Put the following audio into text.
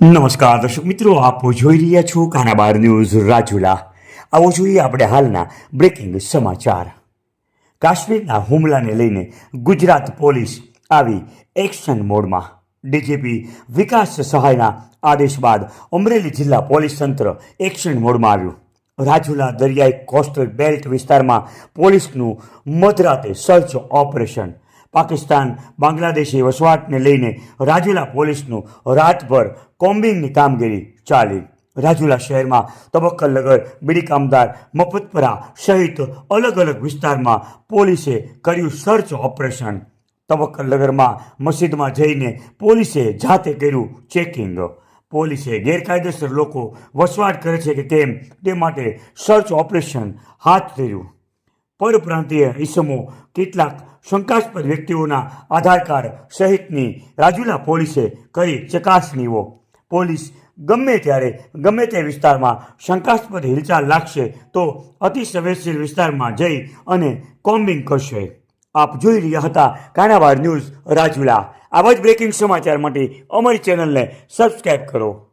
નમસ્કાર, દર્શક મિત્રો, આપ જોઈ રહ્યા છો કાનાબાર ન્યૂઝ રાજુલા. આવો જોઈએ આપણે હાલના બ્રેકિંગ સમાચાર. કાશ્મીરના હુમલાને લઈને ગુજરાત પોલીસ આવી એક્શન મોડમાં. ડીજીપી વિકાસ સહાયના આદેશ બાદ અમરેલી જિલ્લા પોલીસ તંત્ર એક્શન મોડમાં આવ્યું. રાજુલા દરિયાઈ કોસ્ટલ બેલ્ટ વિસ્તારમાં પોલીસનું મધરાતે સર્ચ ઓપરેશન પાકિસ્તાન, બાંગ્લાદેશી વસવાટને લઈને રાજુલા પોલીસનું રાતભર કોમ્બિંગની કામગીરી ચાલી. રાજુલા શહેરમાં તબક્કલનગર બીડી કામદાર, મફતપરા સહિત અલગ અલગ વિસ્તારમાં પોલીસે કર્યું સર્ચ ઓપરેશન. તબક્કલનગરમાં મસ્જિદમાં જઈને પોલીસે જાતે કર્યું ચેકિંગ. પોલીસે ગેરકાયદેસર લોકો વસવાટ કરે છે કે કેમ તે માટે સર્ચ ઓપરેશન હાથ ધર્યું. પરપ્રાંતીય ઇસમો કેટલાક શંકાસ્પદ વ્યક્તિઓના આધાર કાર્ડ સહિતની રાજુલા પોલીસે કરી ચકાસણીઓ. પોલીસ ગમે ત્યારે, ગમે તે વિસ્તારમાં શંકાસ્પદ હિલચાલ લાગશે તો અતિ સંવેદનશીલ વિસ્તારમાં જઈ અને કોમ્બિંગ કરશે. આપ જોઈ રહ્યા હતા કાણાવાડ ન્યૂઝ રાજુલા. આવા જ બ્રેકિંગ સમાચાર માટે અમારી ચેનલને સબસ્ક્રાઈબ કરો.